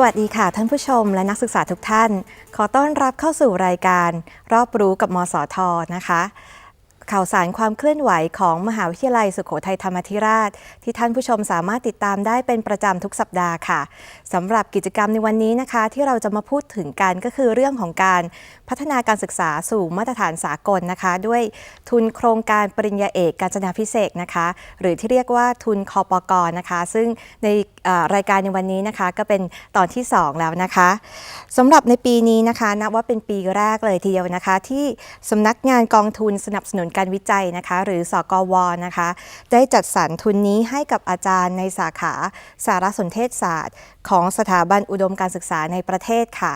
สวัสดีค่ะท่านผู้ชมและนักศึกษาทุกท่าน ขอต้อนรับเข้าสู่รายการ รอบรู้กับมสทนะคะ ข่าวสารความเคลื่อนไหวของมหาวิทยาลัยสุโขทัยธรรมธิราช ที่ท่านผู้ชมสามารถติดตามได้เป็นประจำทุกสัปดาห์ค่ะสำหรับกิจกรรมในวันนี้นะคะ ที่เราจะมาพูดถึงกันก็คือเรื่องของการพัฒนาการศึกษาสู่มาตรฐานสากลนะคะ ด้วยทุนโครงการปริญญาเอกการจนาพิเศษนะคะ หรือที่เรียกว่าทุนคอปกนะคะ ซึ่งในรายการในวันนี้นะคะ ก็เป็นตอนที่ 2 แล้วนะคะสำหรับในปีนี้นะคะนับว่าเป็นปีแรกเลยทีเดียวนะคะ ที่สำนักงานกองทุนสนับสนุนการวิจัยนะคะ หรือสกวนะคะ ได้จัดสรรทุนนี้ให้กับอาจารย์ในสาขาสารสนเทศศาสตร์ ของสถาบันอุดมการศึกษาในประเทศค่ะ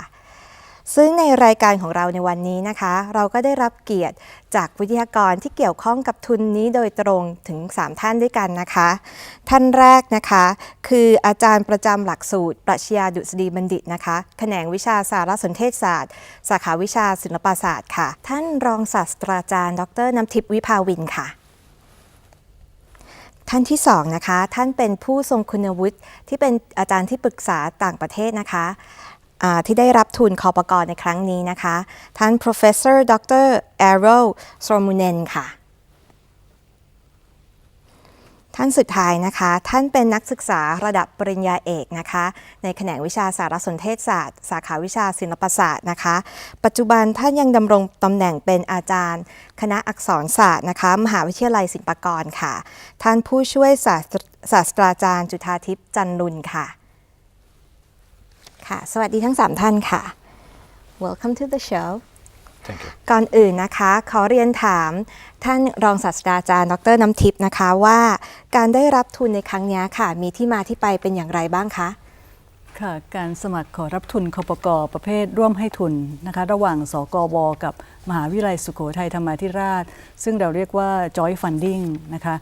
ซึ่งในรายการของเราในวันนี้นะคะ เราก็ได้รับเกียรติจากวิทยากรที่เกี่ยวข้องกับทุนนี้โดยตรงถึง 3 ท่านด้วยกันนะคะ ท่านแรกนะคะ คืออาจารย์ประจำหลักสูตร ปรัชญาดุษฎีบัณฑิตนะคะแขนงวิชาสารสนเทศศาสตร์ สาขาวิชาศิลปศาสตร์ค่ะ ท่านรองศาสตราจารย์ ดรน้ำทิพย์วิภาวินค่ะท่านที่สองนะคะท่านเป็นผู้ทรงคุณวุฒิที่เป็นอาจารย์ที่ปรึกษาต่างประเทศนะคะ ที่ได้รับทุนคอปกรในครั้งนี้นะคะ ท่าน professor dr a r o s r o m u n e n ค่ะ ท่านสุดท้ายนะคะ ท่านเป็นนักศึกษาระดับปริญญาเอกนะคะ ในแขนงวิชาสารสนเทศศาสตร์ สาขาวิชาศิลปศาสตร์นะคะ ปัจจุบันท่านยังดำรงตำแหน่งเป็นอาจารย์ คณะอักษรศาสตร์นะคะ มหาวิทยาลัยศิลปากรค่ะ ท่านผู้ช่วยศาสตราจารย์จุธาทิพย์จันลุนค่ะ ค่ะ สวัสดีทั้ง 3 ท่านค่ะ Welcome to the show Thank you. ก่อนอื่นนะคะ ขอเรียนถามท่านรองศาสตราจารย์ ดรน้ำทิพย์นะคะว่า การได้รับทุนในครั้งนี้ค่ะ มีที่มาที่ไปเป็นอย่างไรบ้างคะ ค่ะการสมัครขอรับทุนคปกประเภทร่วมให้ทุนนะคะระหว่างสกวกับมหาวิทยาลัยสุโขทัยธรรมาธิราช ซึ่งเราเรียกว่า joint funding นะคะ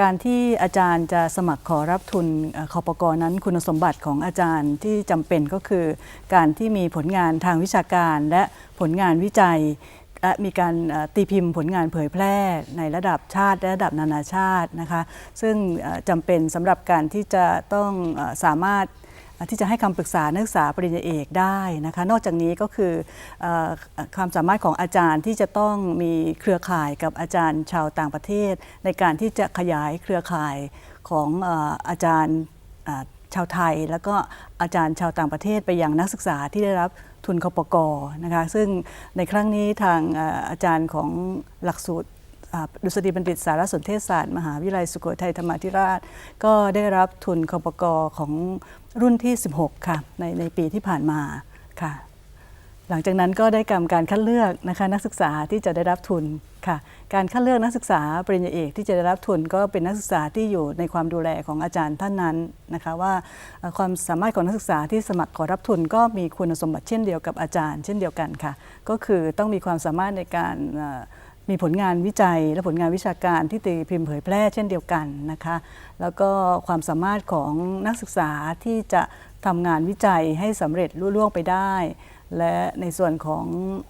การที่อาจารย์จะสมัครขอรับทุนเอ่อคปกนั้นคุณสมบัติของอาจารย์ที่จำเป็นก็คือ การที่มีผลงานทางวิชาการและผลงานวิจัยและมีการตีพิมพ์ผลงานเผยแพร่ในระดับชาติและระดับนานาชาตินะคะ ซึ่งจำเป็นสำหรับการที่จะต้องสามารถ ที่จะให้คำปรึกษานักศึกษาปริญญาเอกได้นะคะ นอกจากนี้ก็คืออความสามารถของอาจารย์ที่จะต้องมีเครือข่ายกับอาจารย์ชาวต่างประเทศ ในการที่จะขยายเครือข่ายของออาจารย์ชาวไทย แล้วก็อาจารย์ชาวต่างประเทศไปยังนักศึกษาที่ได้รับทุนคปกนะคะซึ่งในครั้งนี้ทางออาจารย์ของหลักสูตรดุษฎีบัณฑิตสารสนเทศศาสตร์ มหาวิทยาลัยสุโขทัยธรรมาธิราช ก็ได้รับทุนคปกของ รุ่นที่ 16 ค่ะในในปีที่ผ่านมาค่ะ หลังจากนั้นก็ได้กรรมการคัดเลือกนะคะนักศึกษาที่จะได้รับทุนค่ะ การคัดเลือกนักศึกษาปริญญาเอกที่จะได้รับทุนก็เป็นนักศึกษาที่อยู่ในความดูแลของอาจารย์ท่านนั้นนะคะว่าความสามารถของนักศึกษาที่สมัครขอรับทุน ก็มีคุณสมบัติเช่นเดียวกับอาจารย์ เช่นเดียวกันค่ะ ก็คือต้องมีความสามารถในการ มีผลงานวิจัยและผลงานวิชาการที่ตีพิมพ์เผยแพร่เช่นเดียวกันนะคะ แล้วก็ความสามารถของนักศึกษาที่จะทำงานวิจัยให้สำเร็จลุล่วงไปได้ และในส่วนของ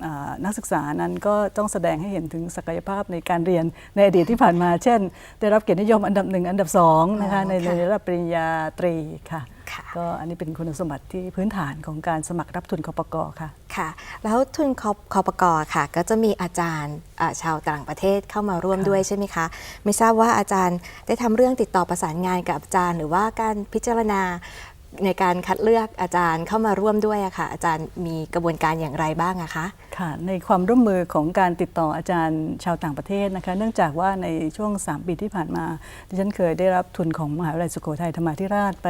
อนักศึกษานั้นก็ต้องแสดงให้เห็นถึงศักยภาพในการเรียนในอดีตที่ผ่านมา เช่น ได้รับเกียรตินิยมอันดับหนึ่งอันดับสองนะคะในระดับปริญญาตรีค่ะ ก็อันนี้เป็นคุณสมบัติที่พื้นฐานของการสมัครรับทุนคปกค่ะ ค่ะ แล้วทุนคอคอปกค่ะ ก็จะมีอาจารย์อ่าชาวต่างประเทศเข้ามาร่วมค่ะด้วยใช่ไหมคะ ไม่ทราบว่าอาจารย์ได้ทำเรื่องติดต่อประสานงานกับอาจารย์ หรือว่าการพิจารณา ในการคัดเลือกอาจารย์เข้ามาร่วมด้วยอะค่ะ อาจารย์มีกระบวนการอย่างไรบ้างอะคะค่ะ ในความร่วมมือของการติดต่ออาจารย์ชาวต่างประเทศนะคะ เนื่องจากว่าในช่วง 3 ปีที่ผ่านมา ดิฉันเคยได้รับทุนของมหาวิทยาลัยสุโขทัยธรรมาธิราชไป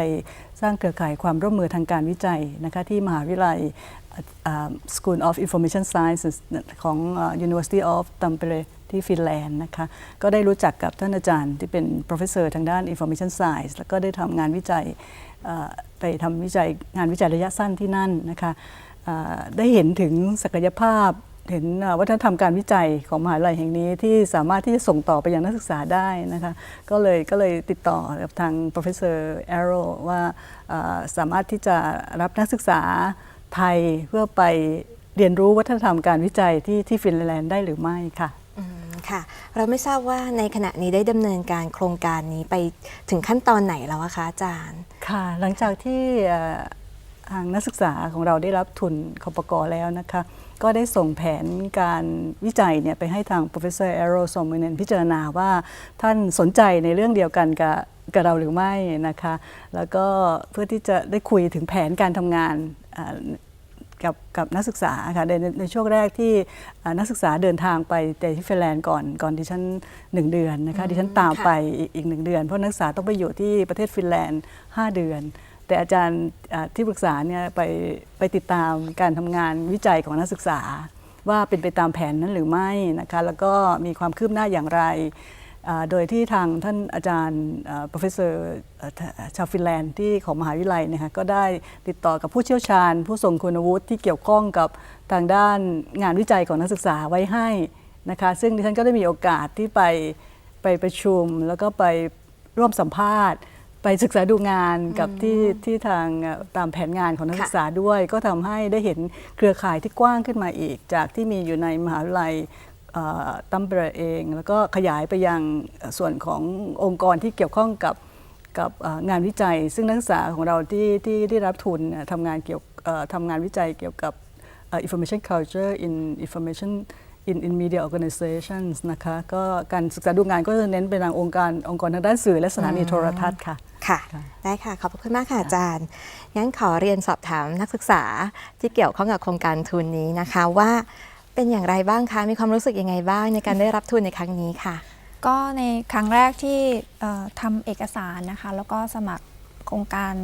สร้างเครือข่ายความร่วมมือทางการวิจัยนะคะที่มหาวิทยาลัย School of Information Sciences ของอ่า University of Tampere ที่ฟินแลนด์นะคะ ก็ได้รู้จักกับท่านอาจารย์ที่เป็น professor ทางด้าน information science แล้วก็ได้ทำงานวิจัยไปทำวิจัยงานวิจัยระยะสั้นที่นั่นนะคะได้เห็นถึงศักยภาพเห็นอ่าวัฒนธรรมการวิจัยของมหาวิทยาลัยแห่งนี้ที่สามารถที่จะส่งต่อไปยังนักศึกษาได้นะคะก็เลยก็เลยติดต่อกับทาง professor Arrow ว่าอ่าสามารถที่จะรับนักศึกษา ไทยเพื่อไปเรียนรู้วัฒนธรรมการวิจัยที่ที่ฟินแลนด์ได้หรือไม่ค่ะอืมค่ะ เราไม่ทราบว่าในขณะนี้ได้ดำเนินการโครงการนี้ไปถึงขั้นตอนไหนแล้วอะคะอาจารย์ ค่ะ หลังจากที่เอ่อทางนักศึกษาของเราได้รับทุนคปกแล้วนะคะ ก็ได้ส่งแผนการวิจัยเนี่ยไปให้ทาง professor Aero s o m i n e n พิจารณาว่าท่านสนใจในเรื่องเดียวกันกับกับเราหรือไม่นะคะ แล้วก็เพื่อที่จะได้คุยถึงแผนการทำงานอ่า กับกับนักศึกษาค่ะในในในช่วงแรกที่อ่านักศึกษาเดินทางไปแต่ที่ฟินแลนด์ก่อนก่อนดิฉันหนึ่งเดือนนะคะดิฉันตามค่ะไปอีกอีกหนึ่งเดือน เพราะนักศึกษาต้องไปอยู่ที่ประเทศฟินแลนด์ 5 เดือน แต่อาจารย์อ่าที่ปรึกษาเนี่ยไปไปติดตามการทำงานวิจัยของนักศึกษา ว่าเป็นไปตามแผนนั้นหรือไม่นะคะแล้วก็มีความคืบหน้าอย่างไรอ่า โดยที่ทางท่านอาจารย์อ่า professor เอ่อชาวฟินแลนด์ที่ของมหาวิทยาลัยเนยคะก็ได้ติดต่อกับผู้เชี่ยวชาญ ผู้ทรงคุณวุฒิที่เกี่ยวข้องกับทางด้านงานวิจัยของนักศึกษาไว้ให้นะคะซึ่งดิฉันก็ได้มีโอกาสที่ไปไปประชุม แล้วก็ไปร่วมสัมภาษณ์ ไปศึกษาดูงานกับที่ที่ทางเอ่อตามแผนงานของนักศึกษาด้วย ก็ทำให้ได้เห็นเครือข่ายที่กว้างขึ้นมาอีก จากที่มีอยู่ในมหาวิทยาลัยเอ่อ ตัมเบรเอง แล้วก็ขยายไปยังเอ่อส่วนขององค์กรที่เกี่ยวข้องกับกับเอ่องานวิจัย ซึ่งนักศึกษาของเราที่ที่ได้รับทุนเนี่ยทำงานเกี่ยวเอ่อทำงานวิจัยเกี่ยวกับเอ่อ information culture in information in in media organizations นะคะก็การศึกษาดูงานก็จะเน้นไปทางองค์การองค์กรทางด้านสื่อและสถานีโทรทัศน์ค่ะค่ะค่ะได้ค่ะ ขอบพระคุณมากค่ะอาจารย์ งั้นขอเรียนสอบถามนักศึกษาที่เกี่ยวข้องกับโครงการทุนนี้นะคะว่า เป็นอย่างไรบ้างคะ มีความรู้สึกยังไงบ้างในการได้รับทุนในครั้งนี้ค่ะ ก็ในครั้งแรกที่ทำเอกสารนะคะ แล้วก็สมัครโครงการ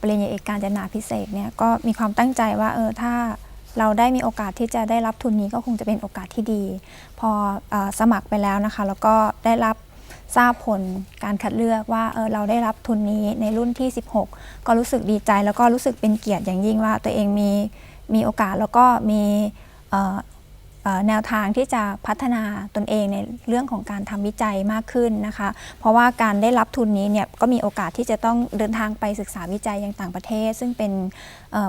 ปริญญาเอกการจนาพิเศษเนี่ยก็มีความตั้งใจว่าเออถ้าเราได้มีโอกาสที่จะได้รับทุนนี้ก็คงจะเป็นโอกาสที่ดี พอออสมัครไปแล้วนะคะ แล้วก็ได้รับทราบผลการคัดเลือกว่าเออเราได้รับทุนนี้ในรุ่นที่ 16 ก็รู้สึกดีใจ แล้วก็รู้สึกเป็นเกียรติอย่างยิ่งว่าตัวเองมีมีโอกาสแล้วก็มี แนวทางที่จะพัฒนาตนเองในเรื่องของการทำวิจัยมากขึ้นนะคะ เพราะว่าการได้รับทุนนี้เนี่ยก็มีโอกาสที่จะต้องเดินทางไปศึกษาวิจัยยังต่างประเทศ ซึ่งเป็น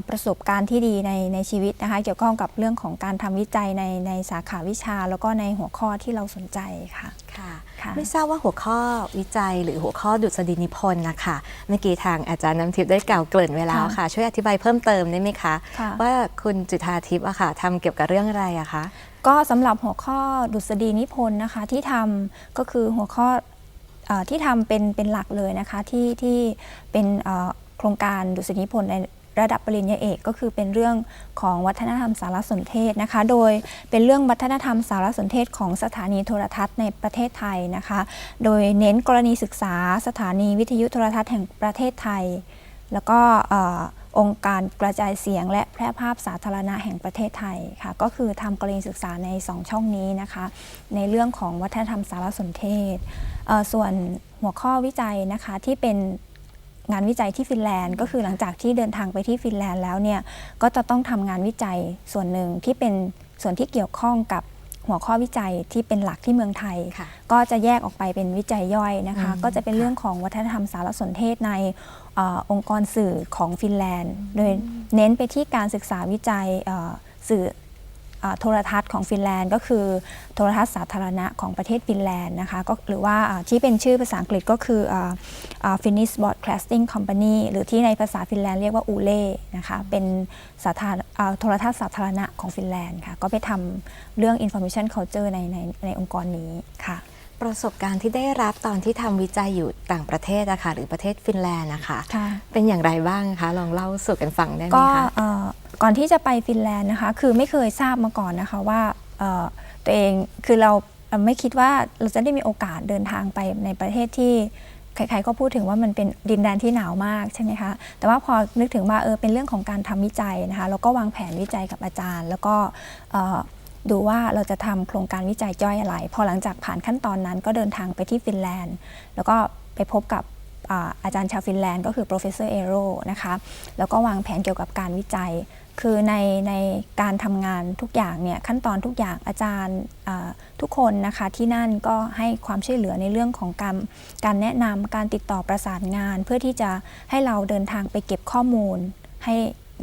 ประสบการณ์ที่ดีในในชีวิตนะคะ เกี่ยวข้องกับเรื่องของการทำวิจัยในในสาขาวิชา แล้วก็ในหัวข้อที่เราสนใจค่ะค่ะ ไม่ทราบว่าหัวข้อวิจัยหรือหัวข้อดุษฎีนิพนธ์นะคะเมื่อกี้ทางอาจารย์น้ำทิพย์ได้กล่าวเกริ่นไว้แล้วค่ะ ช่วยอธิบายเพิ่มเติมได้ไหมคะค่ะว่าคุณจุธาทิพย์อะค่ะทำเกี่ยวกับเรื่องอะไรอะคะก็สำหรับหัวข้อดุษฎีนิพนธ์นะคะที่ทำก็คือหัวข้อเออที่ทำเป็นเป็นหลักเลยนะคะที่ที่เป็นเอ่อโครงการดุษฎีนิพนธ์ใน ระดับปริญญาเอกก็คือเป็นเรื่องของวัฒนธรรมสารสนเทศนะคะ โดยเป็นเรื่องวัฒนธรรมสารสนเทศของสถานีโทรทัศน์ในประเทศไทยนะคะ โดยเน้นกรณีศึกษาสถานีวิทยุโทรทัศน์แห่งประเทศไทย แล้วก็อองค์การกระจายเสียงและแพร่ภาพสาธารณะแห่งประเทศไทยค่ะ ก็คือทำกรณีศึกษาใน 2 ช่องนี้นะคะ ในเรื่องของวัฒนธรรมสารสนเทศ ส่วนหัวข้อวิจัยนะคะที่เป็น งานวิจัยที่ฟินแลนด์ ก็คือหลังจากที่เดินทางไปที่ฟินแลนด์แล้วเนี่ยก็จะต้องทำงานวิจัยส่วนหนึ่งที่เป็นส่วนที่เกี่ยวข้องกับหัวข้อวิจัยที่เป็นหลักที่เมืองไทยค่ะก็จะแยกออกไปเป็นวิจัยย่อยนะคะอืมก็จะเป็นเรื่องของวัฒนธรรมสารสนเทศในเออองค์กรสื่อของฟินแลนด์ โดยเน้นไปที่การศึกษาวิจัยเอ่อสื่อเอ่อ โทรทัศน์ของฟินแลนด์ ก็คือโทรทัศน์สาธารณะของประเทศฟินแลนด์นะคะก็หรือว่าที่เป็นชื่อภาษาอังกฤษก็คือ Finnish Broadcasting Company หรือที่ในภาษาฟินแลนด์เรียกว่าอูเล่นะคะเป็นสาธารโทรทัศน์สาธารณะของฟินแลนด์ค่ะก็ไปทำเรื่อง information culture ในในในองค์กรนี้ค่ะ ประสบการณ์ที่ได้รับตอนที่ทำวิจัยอยู่ต่างประเทศอะค่ะหรือประเทศฟินแลนด์นะคะค่ะเป็นอย่างไรบ้างคะลองเล่าสู่กันฟังได้ไหมก็คะเอ่อก่อนที่จะไปฟินแลนด์นะคะ คือไม่เคยทราบมาก่อนนะคะว่าเอ่อตัวเองคือเราเอ่อไม่คิดว่าเราจะได้มีโอกาสเดินทางไปในประเทศที่ใครๆก็พูดถึงว่ามันเป็นดินแดนที่หนาวมากใช่ไหมคะ แต่ว่าพอนึกถึงว่าเออเป็นเรื่องของการทำวิจัยนะคะ แล้วก็วางแผนวิจัยกับอาจารย์ แล้วก็เอ่อ ดูว่าเราจะทำโครงการวิจัยย่อยอะไร พอหลังจากผ่านขั้นตอนนั้นก็เดินทางไปที่ฟินแลนด์ แล้วก็ไปพบกับอาอาจารย์ชาวฟินแลนด์ก็คือ professor Ero นะคะ แล้วก็วางแผนเกี่ยวกับการวิจัย คือในในการทำงานทุกอย่างเนี่ยขั้นตอนทุกอย่างอาจารย์ทุกคนนะคะที่นั่นก็ให้ความช่วยเหลือในเรื่องของการการแนะนำการติดต่อประสานงาน เพื่อที่จะให้เราเดินทางไปเก็บข้อมูลให้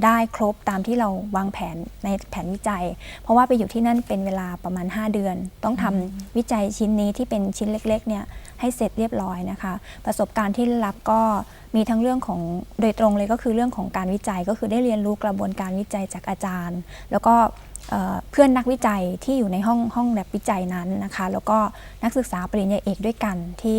ได้ครบตามที่เราวางแผนในแผนวิจัย เพราะว่าไปอยู่ที่นั่นเป็นเวลาประมาณ 5 เดือน ต้องทำวิจัยชิ้นนี้ที่เป็นชิ้นเล็กๆเนี่ยให้เสร็จเรียบร้อยนะคะ ประสบการณ์ที่รับก็มีทั้งเรื่องของโดยตรงเลยก็คือเรื่องของการวิจัยก็คือได้เรียนรู้กระบวนการวิจัยจากอาจารย์ แล้วก็เพื่อนนักวิจัยที่อยู่ในห้องห้องแลบวิจัยนั้นนะคะ แล้วก็นักศึกษาปริญญาเอกด้วยกันที่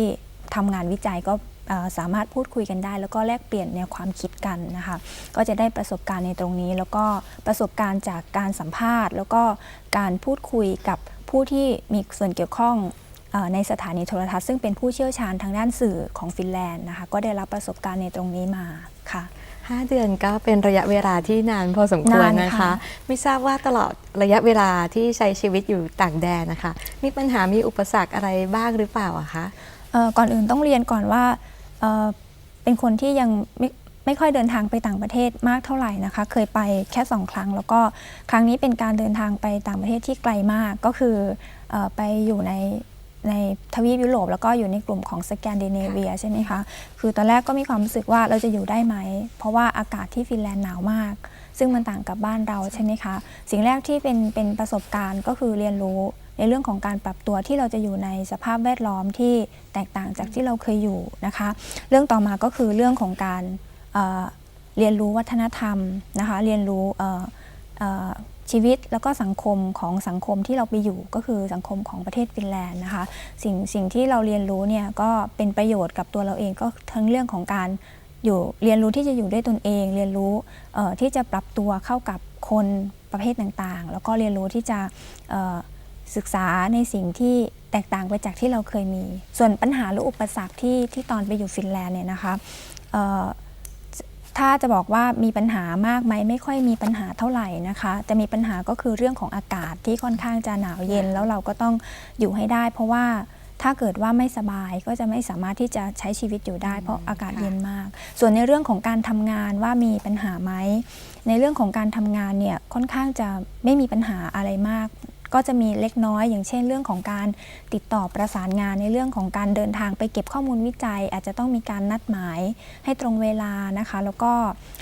ทำงานวิจัยก็เสามารถพูดคุยกันได้ แล้วก็แลกเปลี่ยนแนวความคิดกันนะคะก็จะได้ประสบการณ์ในตรงนี้ แล้วก็ประสบการณ์จากการสัมภาษณ์ แล้วก็การพูดคุยกับผู้ที่มีส่วนเกี่ยวข้องเออในสถานีโทรทัศน์ซึ่งเป็นผู้เชี่ยวชาญทางด้านสื่อของฟินแลนด์นะคะก็ได้รับประสบการณ์ในตรงนี้มาค่ะ5เดือนก็เป็นระยะเวลาที่นานพอสมควรนานนะคะค่ะไม่ทราบว่าตลอดระยะเวลาที่ใช้ชีวิตอยู่ต่างแดนนะคะ มีปัญหามีอุปสรรคอะไรบ้างหรือเปล่าอะคะเอ่อก่อนอื่นต้องเรียนก่อนว่า เอ่อเป็นคนที่ยังไม่ไม่ค่อยเดินทางไปต่างประเทศมากเท่าไหร่นะคะ เคยไปแค่สองครั้ง แล้วก็ครั้งนี้เป็นการเดินทางไปต่างประเทศที่ไกลมาก ก็คือเออไปอยู่ในในทวีปยุโรปแล้วก็อยู่ในกลุ่มของสแกนดิเนเวียใช่ไหมคะ คือตอนแรกก็มีความรู้สึกว่าเราจะอยู่ได้ไหม เพราะว่าอากาศที่ฟินแลนด์หนาวมาก ซึ่งมันต่างกับบ้านเราใช่ไหมคะ สิ่งแรกที่เป็นเป็นประสบการณ์ก็คือเรียนรู้ ในเรื่องของการปรับตัวที่เราจะอยู่ในสภาพแวดล้อมที่แตกต่างจากที่เราเคยอยู่นะคะ เรื่องต่อมาก็คือเรื่องของการเอ่อเรียนรู้วัฒนธรรมนะคะเรียนรู้เอ่อเอ่อชีวิตแล้วก็สังคมของสังคมที่เราไปอยู่ก็คือสังคมของประเทศฟินแลนด์นะคะสิ่งสิ่งที่เราเรียนรู้เนี่ยก็เป็นประโยชน์กับตัวเราเองก็ทั้งเรื่องของการอยู่เรียนรู้ที่จะอยู่ด้วยตนเอง เรียนรู้เอ่อที่จะปรับตัวเข้ากับคนประเภทต่างๆ แล้วก็เรียนรู้ที่จะเอ่อ ศึกษาในสิ่งที่แตกต่างไปจากที่เราเคยมี ส่วนปัญหาหรืออุปสรรคที่ที่ตอนไปอยู่ฟินแลนด์เนี่ยนะคะเอ่อถ้าจะบอกว่ามีปัญหามากไหมไม่ค่อยมีปัญหาเท่าไหร่นะคะ จะมีปัญหาก็คือเรื่องของอากาศที่ค่อนข้างจะหนาวเย็นแล้วเราก็ต้องอยู่ให้ได้ เพราะว่าถ้าเกิดว่าไม่สบายก็จะไม่สามารถที่จะใช้ชีวิตอยู่ได้ เพราะอากาศค่ะเย็นมาก ส่วนในเรื่องของการทำงานว่ามีปัญหาไหมในเรื่องของการทำงานเนี่ยค่อนข้างจะไม่มีปัญหาอะไรมาก ก็จะมีเล็กน้อย อย่างเช่นเรื่องของการติดต่อประสานงานในเรื่องของการเดินทางไปเก็บข้อมูลวิจัย อาจจะต้องมีการนัดหมายให้ตรงเวลานะคะ แล้วก็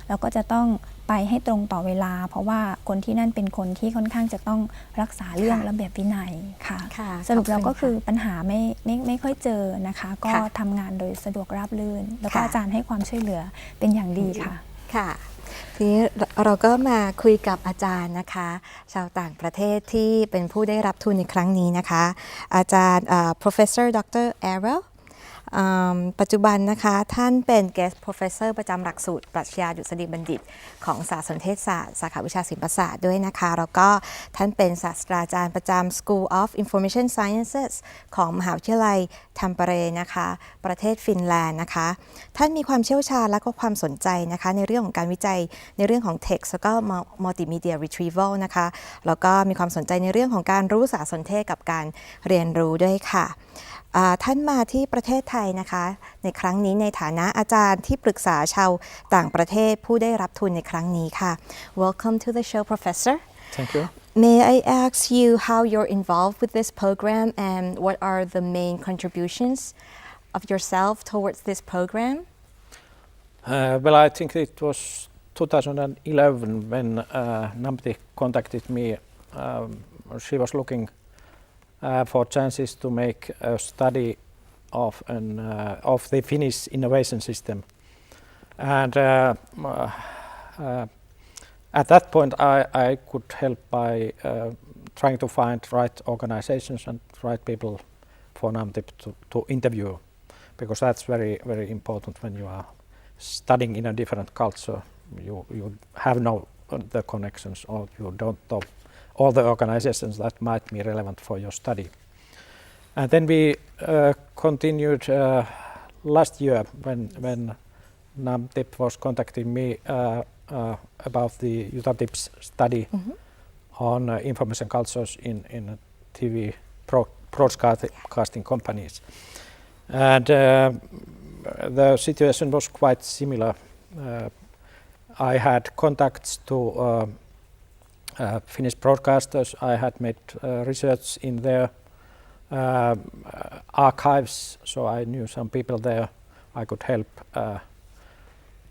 เราก็จะต้องไปให้ตรงต่อเวลา เพราะว่าคนที่นั่นเป็นคนที่ค่อนข้างจะต้องรักษาเรื่องค่ะระเบียบวินัยค่ะค่ะสรุปแล้วขอบคุณก็คือค่ะปัญหาไม่ไม่ไม่ค่อยเจอนะคะ ก็ค่ะทำงานโดยสะดวกราบรื่น แล้วก็ค่ะอาจารย์ให้ความช่วยเหลือเป็นอย่างดีค่ะค่ะ ทีนี้เราก็มาคุยกับอาจารย์นะคะ ชาวต่างประเทศที่เป็นผู้ได้รับทุนในครั้งนี้นะคะ อาจารย์ professor dr Arrow ปัจจุบันนะคะท่านเป็น guest professor ประจำหลักสูตร ปรัชญาดุษฎีบัณฑิต ของสารสนเทศศาสตร์ สาขาวิชาศิลปศาสตร์ด้วยนะคะ แล้วก็ท่านเป็นศาสตราจารย์ประจำ School of Information Sciences ของมหาวิทยาลัยทัมเปเรนะคะ ประเทศฟินแลนด์นะคะ ท่านมีความเชี่ยวชาญและก็ความสนใจนะคะ ในเรื่องของการวิจัยในเรื่องของ text แล้วก็ multimedia retrieval นะคะแล้วก็มีความสนใจในเรื่องของการรู้สารสนเทศกับการเรียนรู้ด้วยค่ะ ท่านมาที่ประเทศไทยนะคะ ในครั้งนี้ในฐานะอาจารย์ที่ปรึกษาชาวต่างประเทศผู้ได้รับทุนในครั้งนี้ค่ะ Welcome to the show Professor Thank you. May I ask you how you're involved with this program and what are the main contributions of yourself towards this program? Uh, well, I think it was 2011 when uh, Namti contacted me. Um, she was looking uh, for chances to make a study of an uh, of the Finnish innovation system, and uh, uh, uh, at that point I, I could help by uh, trying to find right organizations and right people for NAMTIP to, to interview, because that's very very important when you are studying in a different culture. You you have no uh, the connections or you don't know all the organizations that might be relevant for your study. And then we uh, continued uh, last year when when NAMTIP was contacting me uh, uh, about the UTATIP's study on uh, information cultures in in TV pro- broadcasting companies, and uh, the situation was quite similar. I had contacts to Finnish broadcasters. I had made uh, research in their uh, archives, so I knew some people there. I could help uh,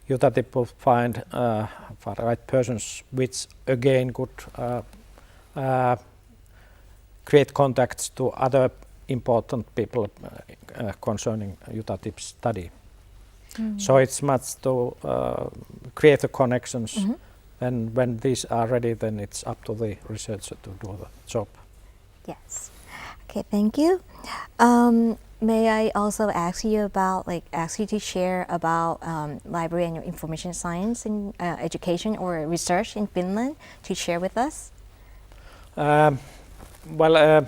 UTATIP to find uh, the right persons, which again could uh, uh, create contacts to other important people uh, uh, concerning UTATIP study. So it's much to uh, create the connections. And when these are ready, then it's up to the researcher to do the job. Yes. Okay, thank you. Um, may I also ask you about, like, ask you to share about um, library and information science in uh, education or research in Finland to share with us? Um, well, uh,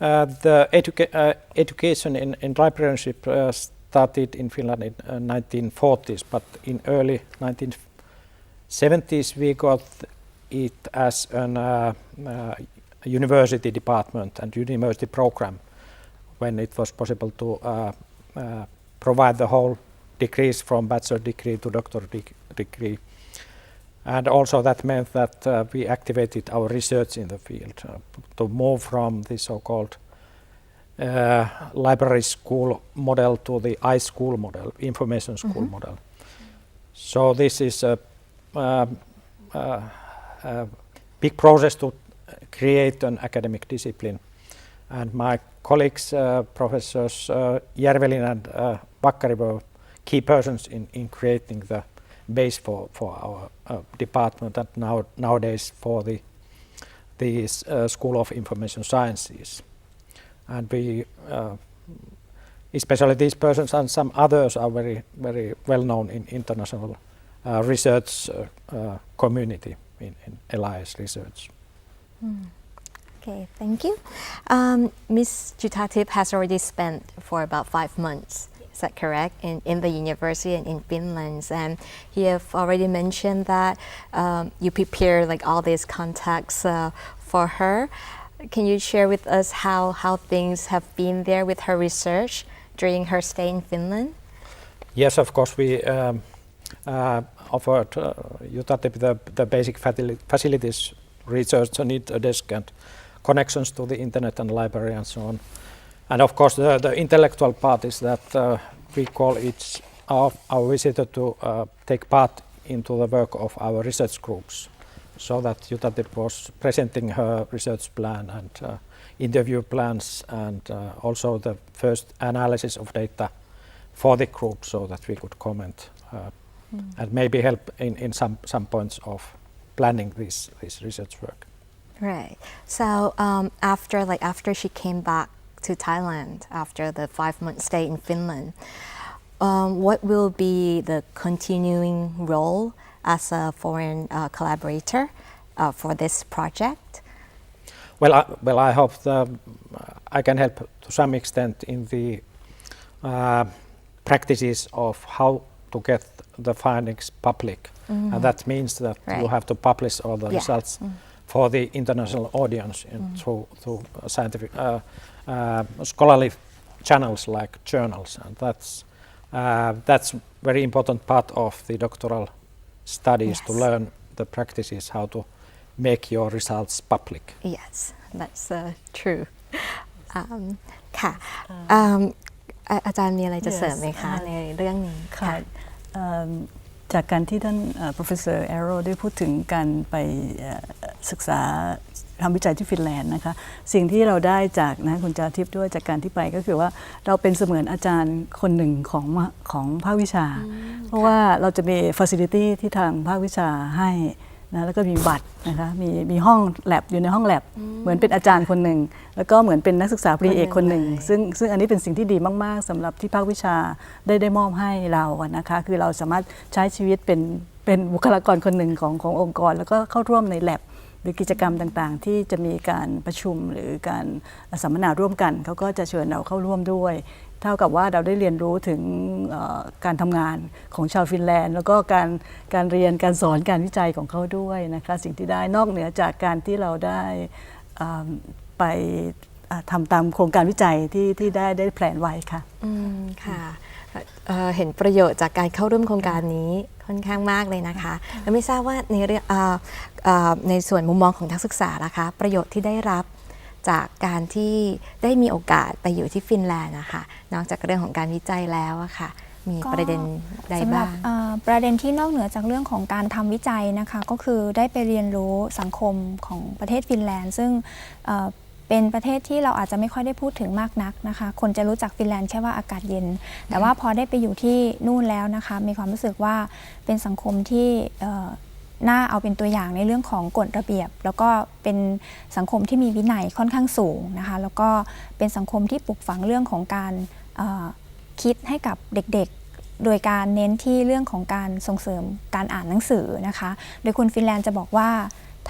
uh, the educa- uh, education in, in librarianship uh, started in Finland in uh, 1940s, but in early 1970s we got it as an uh, uh, university department and university program when it was possible to uh, uh, provide the whole degrees from bachelor degree to doctor deg- degree. And also that meant that uh, we activated our research in the field uh, to move from the so-called uh, library school model to the iSchool model, information school model. So this is a, a big process to create an academic discipline. And my colleagues, uh, professors uh, Järvelin and uh, Bakkari were key persons in, in creating the base for, for our uh, department and now, nowadays for the, the uh, School of Information Sciences. And we, uh, especially these persons and some others are very, very well known in international uh, research uh, uh, community in, in LIS research. Okay, thank you. Um, Ms. Jutatip has already spent for about five months. Is that correct? In, in the university and in Finland, and you have already mentioned that um, you prepare like all these contacts uh, for her. Can you share with us how how things have been there with her research during her stay in Finland? Yes, of course, we um, uh, offered uh, UTATIP the, the basic facilities, research need a desk and connections to the internet and library and so on. And of course, the, the intellectual part is that uh, we call each our, our visitor to uh, take part into the work of our research groups, so that UTATIP was presenting her research plan and uh, interview plans and uh, also the first analysis of data for the group so that we could comment uh, and maybe help in, in some, some points of planning this, this research work. Right. So um, after like after she came back to Thailand after the five month stay in Finland, um, what will be the continuing role as a foreign uh, collaborator uh, for this project? Well, I, well, I hope the, I can help to some extent in the uh, practices of how to get the findings public, and that means that you Right. have to publish all the Yeah. results for the international audience in, through through scientific uh, uh, scholarly channels like journals, and that's uh, that's very important part of the doctoral studies to Yes. learn the practices how to make your results public. Yes, that's uh, true. Um, ค่ะอืมอ่าอาจารย์มีอะไรจะ Yes, เสริมไหมคะ uh, ในเรื่องนี้ ค่ะเอิ่ม จากการที่ท่านเอ่อ professor Arrow ได้พูดถึงการไปเอ่อศึกษาทำวิจัยที่ฟินแลนด์นะคะ สิ่งที่เราได้จากนะคุณจาทิพย์ด้วยจากการที่ไปก็คือว่าเราเป็นเสมือนอาจารย์คนหนึ่งของมหของภาควิชา เพราะว่าเราจะมี facility ที่ทางภาควิชาให้ นะแล้วก็มีบัตรนะคะมีมีห้องแลบอยู่ในห้องแลบเหมือนเป็นอาจารย์คนหนึ่ง แล้วก็เหมือนเป็นนักศึกษาปริญญาเอกคนหนึ่งคนหนึ่งเลยซึ่งซึ่งอันนี้เป็นสิ่งที่ดีมาก ๆสำหรับที่ภาควิชาได้ได้มอบให้เราอะนะคะคือเราสามารถใช้ชีวิตเป็นเป็นบุคลากรคนหนึ่งของขององค์กร แล้วก็เข้าร่วมใน l ลบหรือกิจกรรมต่างๆ ที่จะมีการประชุมหรือการสัมมนาร่วมกันเขาก็จะเชิญเราเข้าร่วมด้วยเท่ากับว่าเราได้เรียนรู้ถึงการทำงานของชาวฟินแลนด์ แล้วก็การการเรียนการสอนการวิจัยของเขาด้วยนะคะสิ่งที่ได้นอกเหนือจากการที่เราได้ไปทำตามโครงการวิจัยที่ที่ได้ได้แพลนไว้ค่ะอืมค่ะเเห็นประโยชน์จากการเข้าร่วมโครงการนี้ค่อนข้างมากเลยนะคะ แล้วไม่ทราบว่าในเรื่องในส่วนมุมมองของนักศึกษาล่ะคะ ประโยชน์ที่ได้รับ จากการที่ได้มีโอกาสไปอยู่ที่ฟินแลนด์นะคะนอกจากเรื่องของการวิจัยแล้วอะค่ะ มีก็ ประเด็นใดสำหรับ้าบง เอ่อประเด็นที่นอกเหนือจากเรื่องของการทำวิจัยนะคะ ก็คือได้ไปเรียนรู้สังคมของประเทศฟินแลนด์ ซึ่งเอ่อเป็นประเทศที่เราอาจจะไม่ค่อยได้พูดถึงมากนักนะคะ คนจะรู้จักฟินแลนด์แค่ว่าอากาศเย็น แต่ว่าพอได้ไปอยู่ที่นู่นแล้วนะคะ มีความรู้สึกว่าเป็นสังคมที่เอ่อ น่าเอาเป็นตัวอย่างในเรื่องของกฎระเบียบ แล้วก็เป็นสังคมที่มีวินัยค่อนข้างสูงนะคะแล้วก็เป็นสังคมที่ปลูกฝังเรื่องของการคิดให้กับเด็กๆ โดยการเน้นที่เรื่องของการส่งเสริมการอ่านหนังสือนะคะ โดยคุณฟินแลนด์จะบอกว่า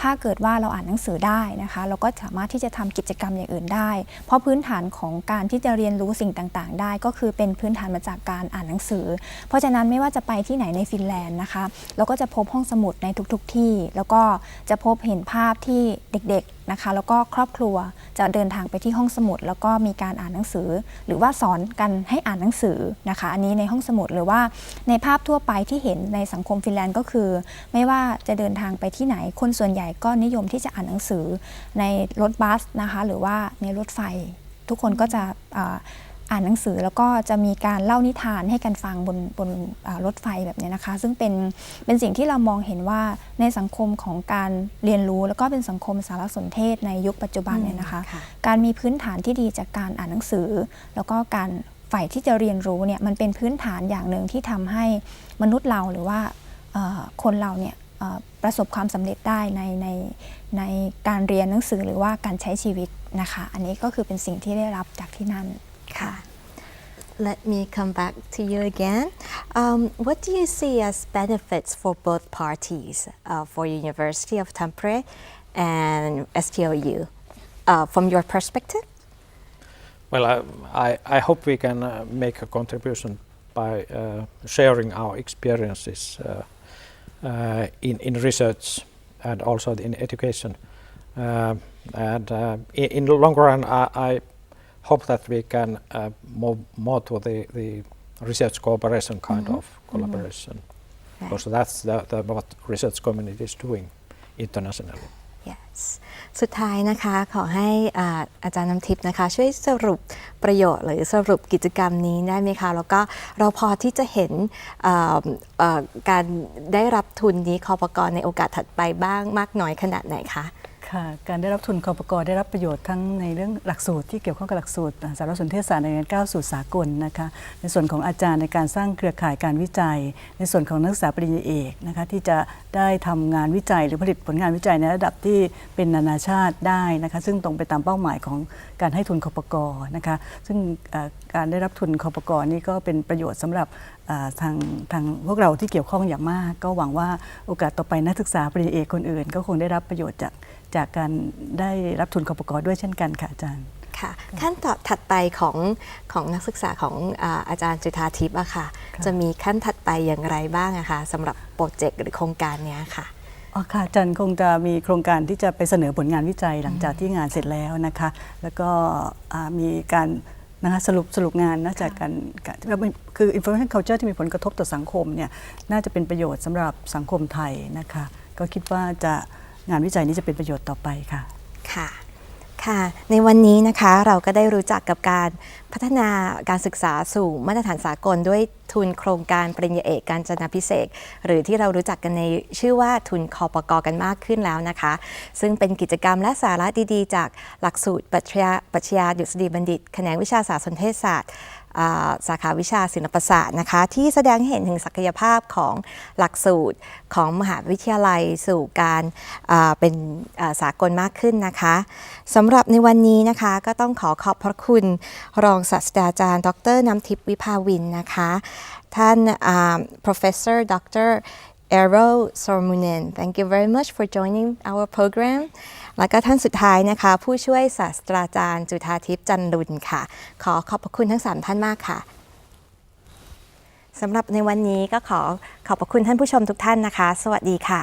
ถ้าเกิดว่าเราอ่านหนังสือได้นะคะ เราก็สามารถที่จะทำกิจกรรมอย่างอื่นได้ เพราะพื้นฐานของการที่จะเรียนรู้สิ่งต่างๆ ได้ ก็คือเป็นพื้นฐานมาจากการอ่านหนังสือ เพราะฉะนั้นไม่ว่าจะไปที่ไหนในฟินแลนด์นะคะ เราก็จะพบห้องสมุดในทุกๆที่ แล้วก็จะพบเห็นภาพที่เด็กๆนะคะ แล้วก็ครอบครัวจะเดินทางไปที่ห้องสมุด แล้วก็มีการอ่านหนังสือ หรือว่าสอนกันให้อ่านหนังสือนะคะ อันนี้ในห้องสมุดหรือว่าในภาพทั่วไปที่เห็นในสังคมฟินแลนด์ก็คือ ไม่ว่าจะเดินทางไปที่ไหนคนส่วนใหญ่ก็นิยมที่จะอ่านหนังสือในรถบัสนะคะ หรือว่าในรถไฟทุกคนก็จะ อ่าอ่านหนังสือแล้วก็จะมีการเล่านิทานให้กันฟังบนบนอ่ารถไฟแบบนี้นะคะ ซึ่งเป็นเป็นสิ่งที่เรามองเห็นว่าในสังคมของการเรียนรู้ แล้วก็เป็นสังคมสารสนเทศในยุคปัจจุบันเนี่ยนะคะค่ะการมีพื้นฐานที่ดีจากการอ่านหนังสือ แล้วก็การใฝ่ที่จะเรียนรู้เนี่ยมันเป็นพื้นฐานอย่างหนึ่งที่ทำให้มนุษย์เราหรือว่าเอ่อคนเราเนี่ยเอ่อประสบความสำเร็จได้ในในในการเรียนหนังสือหรือว่าการใช้ชีวิตนะคะ อันนี้ก็คือเป็นสิ่งที่ได้รับจากที่นั่น Let me come back to you again. Um, what do you see as benefits for both parties, uh, for University of Tampere and SPOU, uh, from your perspective? Well, I, I, I hope we can uh, make a contribution by uh, sharing our experiences uh, uh, in, in research and also in education. And in, in the long run, I, I hope that we can uh, move more to the, the research cooperation kind of collaboration. Right. Because that's the, the, what research community is doing internationally. Yes สุดท้ายนะคะขอให้อ่าอาจารย์น้ำทิพย์นะคะ ช่วยสรุปประโยชน์หรือสรุปกิจกรรมนี้ได้ไหมคะ แล้วก็เราพอที่จะเห็นอ่าเอ่อการได้รับทุนนี้คอปกรในโอกาสถัดไปบ้างมากน้อยขนาดไหนคะ ค่ะการได้รับทุนคอปกได้รับประโยชน์ทั้งในเรื่องหลักสูตรที่เกี่ยวข้องกับหลักสูตรสารสนเทศศาสตร์ในการก้าวสู่สากลนะคะในส่วนของอาจารย์ในการสร้างเครือข่ายการวิจัย ในส่วนของนักศึกษาปริญญาเอกนะคะที่จะได้ทำงานวิจัยหรือผลิตผลงานวิจัยในระดับที่เป็นนานาชาติได้นะคะซึ่งตรงไปตามเป้าหมายของการให้ทุนคอปกนะคะซึ่งการได้รับทุนคอปกนี่ก็เป็นประโยชน์สำหรับทางทางพวกเราที่เกี่ยวข้องอย่างมาก ก็หวังว่าโอกาสต่อไปนักศึกษาปริญญาเอกคนอื่น ก็คงได้รับประโยชน์จาก จากการได้รับทุนคอปกด้วยเช่นกันค่ะอาจารย์ค่ะขั้นตอนถัดไปของของนักศึกษาของอาอาจารย์จุธาทิพย์อะค่ะค่ะ จะมีขั้นถัดไปอย่างไรบ้างอะคะสำหรับโปรเจกต์หรือโครงการเนี้ยค่ะ อ๋อค่ะอาจารย์คงจะมีโครงการที่จะไปเสนอผลงานวิจัยหลังจากที่งานเสร็จแล้วนะคะ แล้วก็อ่ามีการนะคะสรุปสรุปงานนะจากการการแล้วมันคือ information culture ที่มีผลกระทบต่อสังคมเนี่ยน่าจะเป็นประโยชน์สำหรับสังคมไทยนะคะ ก็คิดว่าจะ งานวิจัยนี้จะเป็นประโยชน์ต่อไปค่ะ ค่ะ ค่ะ ในวันนี้นะคะเราก็ได้รู้จักกับการพัฒนาการศึกษาสู่มาตรฐานสากลด้วยทุนโครงการปริญญาเอกการจนาพิเศษ หรือที่เรารู้จักกันในชื่อว่าทุนคอปกกันมากขึ้นแล้วนะคะ ซึ่งเป็นกิจกรรมและสาระดีๆ จากหลักสูตรปรัชญาปรัชญาดุษฎีบัณฑิต แขนงวิชาสารสนเทศศาสตร์ สาขาวิชาศิลปศาสตร์นะคะที่แสดงให้เห็นถึงศักยภาพของหลักสูตรของมหาวิทยาลัยสู่การเป็นาสากลมากขึ้นนะคะสำหรับในวันนี้นะคะก็ต้องขอขอบพระคุณรองศาสตราจารย์ ดรน้ำทิพย์วิภาวินนะคะ ท่าน professor Dr. Errol Sormunen thank you very much for joining our program แล้วก็ท่านสุดท้ายนะคะ ผู้ช่วยศาสตราจารย์จุธาทิพย์จันรุนค่ะ ขอขอบพระคุณทั้ง 3 ท่านมากค่ะสำหรับในวันนี้ก็ขอขอบพระคุณท่านผู้ชมทุกท่านนะคะ สวัสดีค่ะ